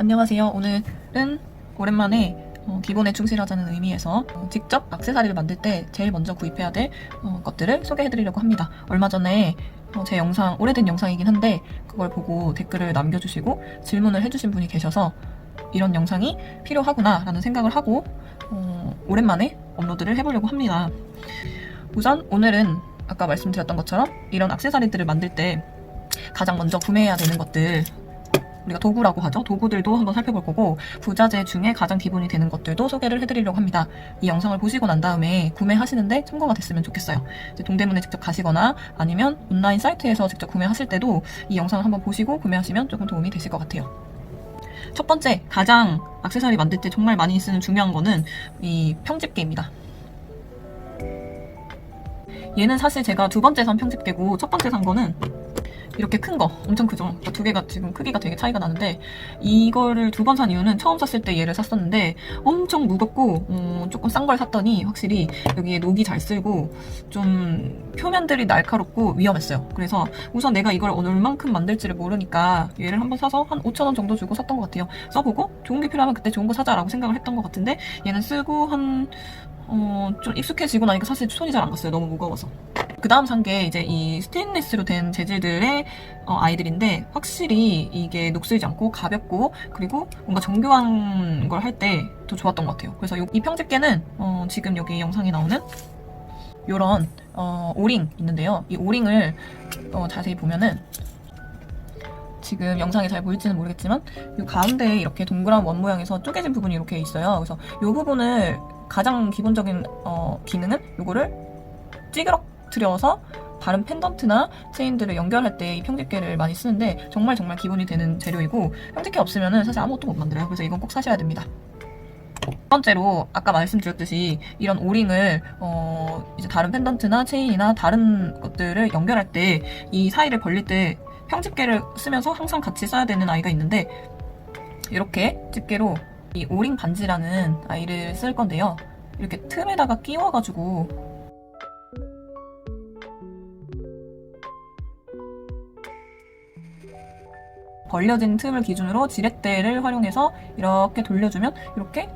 안녕하세요. 오늘은 오랜만에 어, 기본에 충실하자는 의미에서 어, 직접 악세사리를 만들 때 제일 먼저 구입해야 될 어, 것들을 소개해드리려고 합니다. 얼마 전에 어, 제 영상, 오래된 영상이긴 한데 그걸 보고 댓글을 남겨주시고 질문을 해주신 분이 계셔서 이런 영상이 필요하구나 라는 생각을 하고 어, 오랜만에 업로드를 해보려고 합니다. 우선 오늘은 아까 말씀드렸던 것처럼 이런 악세사리들을 만들 때 가장 먼저 구매해야 되는 것들 우리가 도구라고 하죠. 도구들도 한번 살펴볼 거고 부자재 중에 가장 기본이 되는 것들도 소개를 해드리려고 합니다. 이 영상을 보시고 난 다음에 구매하시는데 참고가 됐으면 좋겠어요. 동대문에 직접 가시거나 아니면 온라인 사이트에서 직접 구매하실 때도 이 영상을 한번 보시고 구매하시면 조금 도움이 되실 것 같아요. 첫 번째, 가장 악세사리 만들 때 정말 많이 쓰는 중요한 거는 이 평집게입니다. 얘는 사실 제가 두 번째 산 평집게고 첫 번째 산 거는 이렇게 큰 거 엄청 크죠. 그러니까 두 개가 지금 크기가 되게 차이가 나는데 이거를 두 번 산 이유는 처음 샀을 때 얘를 샀었는데 엄청 무겁고 음, 조금 싼 걸 샀더니 확실히 여기에 녹이 잘 쓸고 좀 표면들이 날카롭고 위험했어요. 그래서 우선 내가 이걸 얼만큼 만들지를 모르니까 얘를 한번 사서 한 5천 원 정도 주고 샀던 것 같아요. 써보고 좋은 게 필요하면 그때 좋은 거 사자라고 생각을 했던 것 같은데 얘는 쓰고 한 어, 좀 익숙해지고 나니까 사실 손이 잘 안 갔어요. 너무 무거워서. 그 다음 산 게 이제 이 스테인리스로 된 재질들의 어, 아이들인데 확실히 이게 녹슬지 않고 가볍고 그리고 뭔가 정교한 걸 할 때 더 좋았던 것 같아요. 그래서 요- 이 평집게는 어, 지금 여기 영상에 나오는 요런 어, 오링 있는데요. 이 오링을 어, 자세히 보면은 지금 영상에 잘 보일지는 모르겠지만 이 가운데에 이렇게 동그란 원 모양에서 쪼개진 부분이 이렇게 있어요. 그래서 이 부분을 가장 기본적인 어, 기능은 이거를 찌그러뜨려서 다른 펜던트나 체인들을 연결할 때 이 평집게를 많이 쓰는데 정말 정말 기본이 되는 재료이고 평집게 없으면 사실 아무것도 못 만들어요. 그래서 이건 꼭 사셔야 됩니다. 두 번째로 아까 말씀드렸듯이 이런 오링을 어, 이제 다른 펜던트나 체인이나 다른 것들을 연결할 때 이 사이를 벌릴 때 평집게를 쓰면서 항상 같이 써야 되는 아이가 있는데 이렇게 집게로 이 오링 반지라는 아이를 쓸 건데요. 이렇게 틈에다가 끼워가지고 벌려진 틈을 기준으로 지렛대를 활용해서 이렇게 돌려주면 이렇게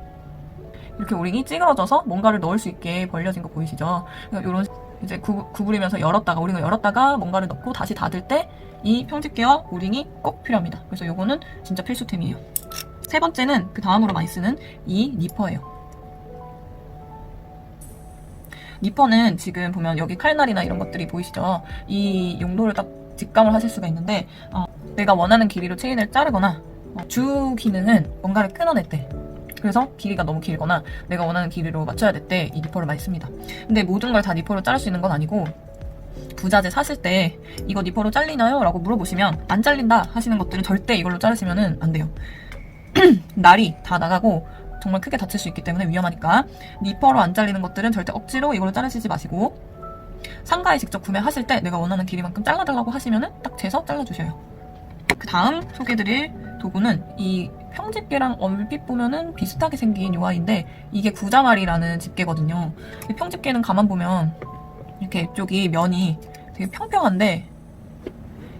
이렇게 오링이 찌그러져서 뭔가를 넣을 수 있게 벌려진 거 보이시죠? 이런 이제 구, 구부리면서 열었다가 오링을 열었다가 뭔가를 넣고 다시 닫을 때 이 평집게와 오링이 꼭 필요합니다. 그래서 이거는 진짜 필수템이에요. 세 번째는 그 다음으로 많이 쓰는 이 니퍼예요. 니퍼는 지금 보면 여기 칼날이나 이런 것들이 보이시죠? 이 용도를 딱 직감을 하실 수가 있는데 어, 내가 원하는 길이로 체인을 자르거나 어, 주 기능은 뭔가를 끊어낼 때 그래서 길이가 너무 길거나 내가 원하는 길이로 맞춰야 될 때 이 니퍼를 많이 씁니다. 근데 모든 걸 다 니퍼로 자를 수 있는 건 아니고 부자재 사실 때 이거 니퍼로 잘리나요? 라고 물어보시면 안 잘린다 하시는 것들은 절대 이걸로 자르시면 안 돼요. 날이 다 나가고 정말 크게 다칠 수 있기 때문에 위험하니까 니퍼로 안 잘리는 것들은 절대 억지로 이걸로 자르시지 마시고 상가에 직접 구매하실 때 내가 원하는 길이만큼 잘라달라고 하시면은 딱 재서 잘라주셔요. 그 다음 소개드릴 도구는 이 평집게랑 얼핏 보면은 비슷하게 생긴 요 아이인데 이게 구자말이라는 집게거든요. 이 평집게는 가만 보면 이렇게 이쪽이 면이 되게 평평한데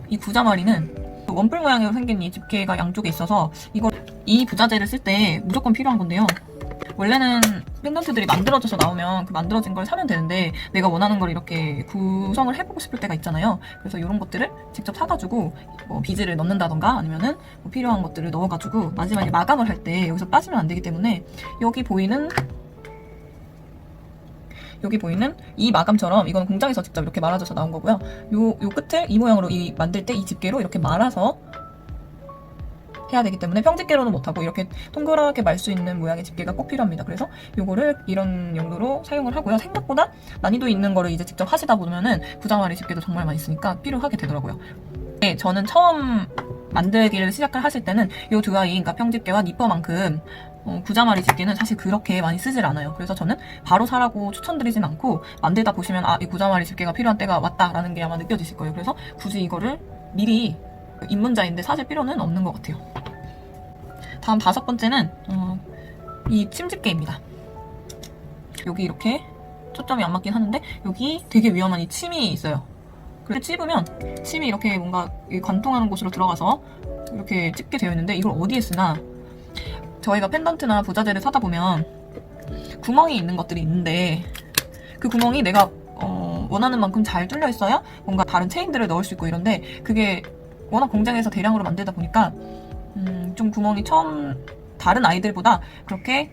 이 구자말이는 원뿔 모양으로 생긴 이 집게가 양쪽에 있어서 이걸 이 부자재를 쓸 때 무조건 필요한 건데요. 원래는 펜던트들이 만들어져서 나오면 그 만들어진 걸 사면 되는데 내가 원하는 걸 이렇게 구성을 해보고 싶을 때가 있잖아요. 그래서 이런 것들을 직접 사가지고 뭐 비즈를 넣는다던가 아니면은 뭐 필요한 것들을 넣어가지고 마지막에 마감을 할 때 여기서 빠지면 안 되기 때문에 여기 보이는 여기 보이는 이 마감처럼 이건 공장에서 직접 이렇게 말아줘서 나온 거고요. 요, 요 끝을 이 모양으로 이 만들 때 이 집게로 이렇게 말아서 해야 되기 때문에 평집게로는 못하고 이렇게 동그랗게 말 수 있는 모양의 집게가 꼭 필요합니다. 그래서 요거를 이런 용도로 사용을 하고요. 생각보다 난이도 있는 거를 이제 직접 하시다 보면은 구자마리 집게도 정말 많이 쓰니까 필요하게 되더라고요. 네, 저는 처음 만들기를 시작을 하실 때는 요 두 아이, 그러니까 평집게와 니퍼만큼 어, 구자마리 집게는 사실 그렇게 많이 쓰질 않아요. 그래서 저는 바로 사라고 추천드리진 않고 만들다 보시면 아, 이 구자마리 집게가 필요한 때가 왔다라는 게 아마 느껴지실 거예요. 그래서 굳이 이거를 미리 입문자인데 사실 필요는 없는 것 같아요. 다음 다섯 번째는 어, 이 침집게입니다. 여기 이렇게 초점이 안 맞긴 하는데 여기 되게 위험한 이 침이 있어요. 그래서 찝으면 침이 이렇게 뭔가 이 관통하는 곳으로 들어가서 이렇게 찝게 되어 있는데 이걸 어디에 쓰나 저희가 펜던트나 부자재를 사다 보면 구멍이 있는 것들이 있는데 그 구멍이 내가 어, 원하는 만큼 잘 뚫려 있어야 뭔가 다른 체인들을 넣을 수 있고 이런데 그게 워낙 공장에서 대량으로 만들다 보니까 음, 좀 구멍이 처음 다른 아이들보다 그렇게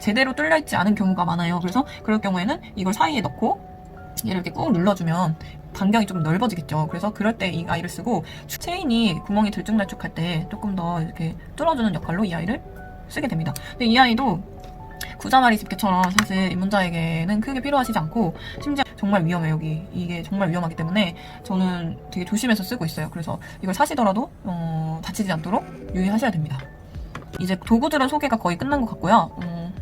제대로 뚫려 있지 않은 경우가 많아요. 그래서 그럴 경우에는 이걸 사이에 넣고 얘를 이렇게 꾹 눌러주면 반경이 좀 넓어지겠죠. 그래서 그럴 때 이 아이를 쓰고 체인이 구멍이 들쭉날쭉할 때 조금 더 이렇게 뚫어주는 역할로 이 아이를 쓰게 됩니다. 근데 이 아이도 구자마리 집게처럼 사실 입문자에게는 크게 필요하시지 않고 심지어 정말 위험해요 여기. 이게 정말 위험하기 때문에 저는 되게 조심해서 쓰고 있어요. 그래서 이걸 사시더라도 어, 다치지 않도록 유의하셔야 됩니다. 이제 도구들은 소개가 거의 끝난 것 같고요. 음,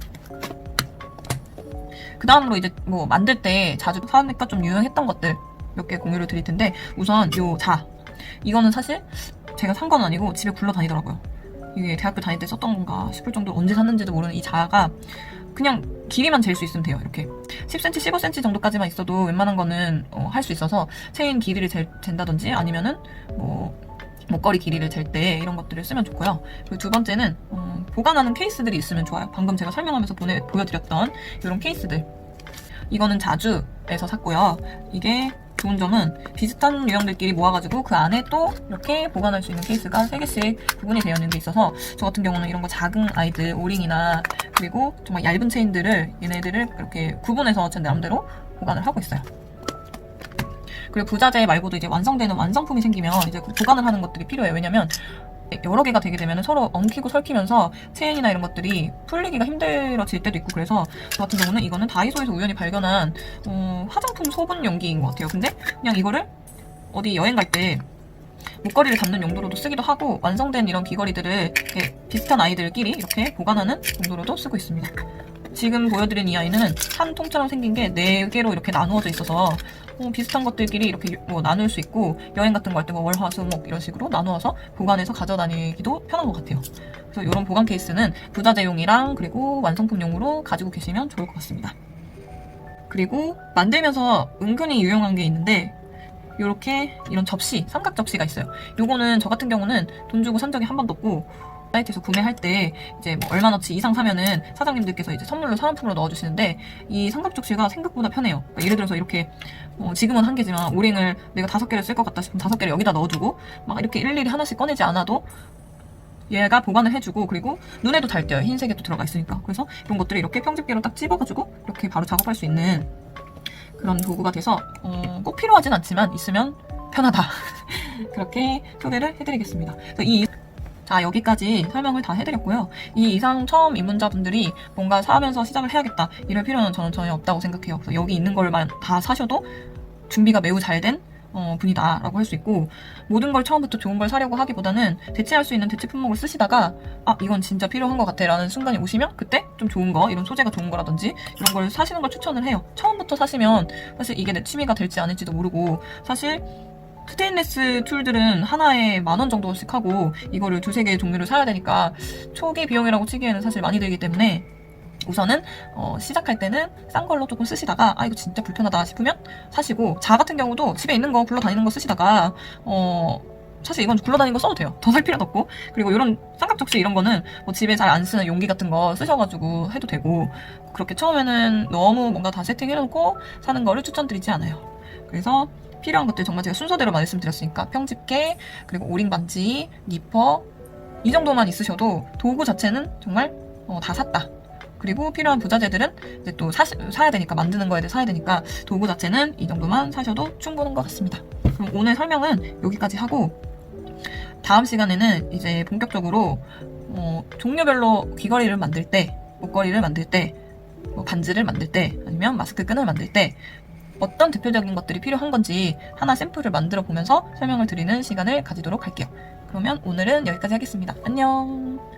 그 다음으로 이제 뭐 만들 때 자주 사니까 좀 유용했던 것들 몇 개 공유를 드릴 텐데 우선 요 자. 이거는 사실 제가 산 건 아니고 집에 굴러다니더라고요. 이게 대학교 다닐 때 썼던 건가 싶을 정도로 언제 샀는지도 모르는 이 자가 그냥 길이만 잴 수 있으면 돼요 이렇게 10cm, 15cm 정도까지만 있어도 웬만한 거는 어, 할 수 있어서 체인 길이를 잴, 잰다든지 아니면은 뭐 목걸이 길이를 잴 때 이런 것들을 쓰면 좋고요. 그리고 두 번째는 음, 보관하는 케이스들이 있으면 좋아요. 방금 제가 설명하면서 보내, 보여드렸던 이런 케이스들. 이거는 자주에서 샀고요. 이게 좋은 점은 비슷한 유형들끼리 모아가지고 그 안에 또 이렇게 보관할 수 있는 케이스가 3개씩 구분이 되어 있는 게 있어서 저 같은 경우는 이런 거 작은 아이들 오링이나 그리고 정말 얇은 체인들을 얘네들을 이렇게 구분해서 제 나름대로 보관을 하고 있어요. 그리고 부자재 말고도 이제 완성되는 완성품이 생기면 이제 그 보관을 하는 것들이 필요해요. 왜냐면 여러 개가 되게 되면 서로 엉키고 설키면서 체인이나 이런 것들이 풀리기가 힘들어질 때도 있고 그래서 저 같은 경우는 이거는 다이소에서 우연히 발견한 어, 화장품 소분 용기인 것 같아요. 근데 그냥 이거를 어디 여행 갈 때 목걸이를 담는 용도로도 쓰기도 하고 완성된 이런 귀걸이들을 이렇게 비슷한 아이들끼리 이렇게 보관하는 용도로도 쓰고 있습니다. 지금 보여드린 이 아이는 한 통처럼 생긴 게 네 개로 이렇게 나누어져 있어서 어, 비슷한 것들끼리 이렇게 유- 뭐 나눌 수 있고 여행 같은 거 할 때 뭐 월화수목 이런 식으로 나누어서 보관해서 가져다니기도 편한 것 같아요. 그래서 이런 보관 케이스는 부자재용이랑 그리고 완성품용으로 가지고 계시면 좋을 것 같습니다. 그리고 만들면서 은근히 유용한 게 있는데 이렇게 이런 접시, 삼각 접시가 있어요. 요거는 저 같은 경우는 돈 주고 산 적이 한 번도 없고 사이트에서 구매할 때 이제 뭐 얼마너치 이상 사면은 사장님들께서 이제 선물로 사은품으로 넣어주시는데 이 삼각 접시가 생각보다 편해요. 그러니까 예를 들어서 이렇게 어, 지금은 한 개지만 오링을 내가 다섯 개를 쓸 것 같다 싶으면 다섯 개를 여기다 넣어두고 막 이렇게 일일이 하나씩 꺼내지 않아도 얘가 보관을 해주고 그리고 눈에도 잘 띄어요. 흰색에도 들어가 있으니까. 그래서 이런 것들을 이렇게 평집게로 딱 집어가지고 이렇게 바로 작업할 수 있는 그런 도구가 돼서 어, 꼭 필요하진 않지만 있으면 편하다. 그렇게 소개를 해드리겠습니다. 이 자, 여기까지 설명을 다 해드렸고요. 이 이상 처음 입문자분들이 뭔가 사면서 시작을 해야겠다. 이럴 필요는 저는 전혀 없다고 생각해요. 그래서 여기 있는 걸만 다 사셔도 준비가 매우 잘된 어, 분이다라고 할 수 있고 모든 걸 처음부터 좋은 걸 사려고 하기보다는 대체할 수 있는 대체 품목을 쓰시다가 아 이건 진짜 필요한 것 같아라는 순간이 오시면 그때 좀 좋은 거 이런 소재가 좋은 거라든지 이런 걸 사시는 걸 추천을 해요. 처음부터 사시면 사실 이게 내 취미가 될지 아닐지도 모르고 사실 스테인레스 툴들은 하나에 만 원 정도씩 하고 이거를 두세 개의 종류를 사야 되니까 초기 비용이라고 치기에는 사실 많이 들기 때문에 우선은 어, 시작할 때는 싼 걸로 조금 쓰시다가 아 이거 진짜 불편하다 싶으면 사시고 자 같은 경우도 집에 있는 거 굴러다니는 거 쓰시다가 어 사실 이건 굴러다니는 거 써도 돼요. 더 살 필요도 없고 그리고 이런 삼각접시 이런 거는 뭐 집에 잘 안 쓰는 용기 같은 거 쓰셔가지고 해도 되고 그렇게 처음에는 너무 뭔가 다 세팅해놓고 사는 거를 추천드리지 않아요. 그래서 필요한 것들 정말 제가 순서대로 말씀드렸으니까 평집게 그리고 오링 반지 니퍼 이 정도만 있으셔도 도구 자체는 정말 어, 다 샀다. 그리고 필요한 부자재들은 이제 또 사, 사야 되니까 만드는 거에 대해 사야 되니까 도구 자체는 이 정도만 사셔도 충분한 것 같습니다. 그럼 오늘 설명은 여기까지 하고 다음 시간에는 이제 본격적으로 어, 종류별로 귀걸이를 만들 때, 목걸이를 만들 때, 뭐 반지를 만들 때, 아니면 마스크 끈을 만들 때 어떤 대표적인 것들이 필요한 건지 하나 샘플을 만들어 보면서 설명을 드리는 시간을 가지도록 할게요. 그러면 오늘은 여기까지 하겠습니다. 안녕.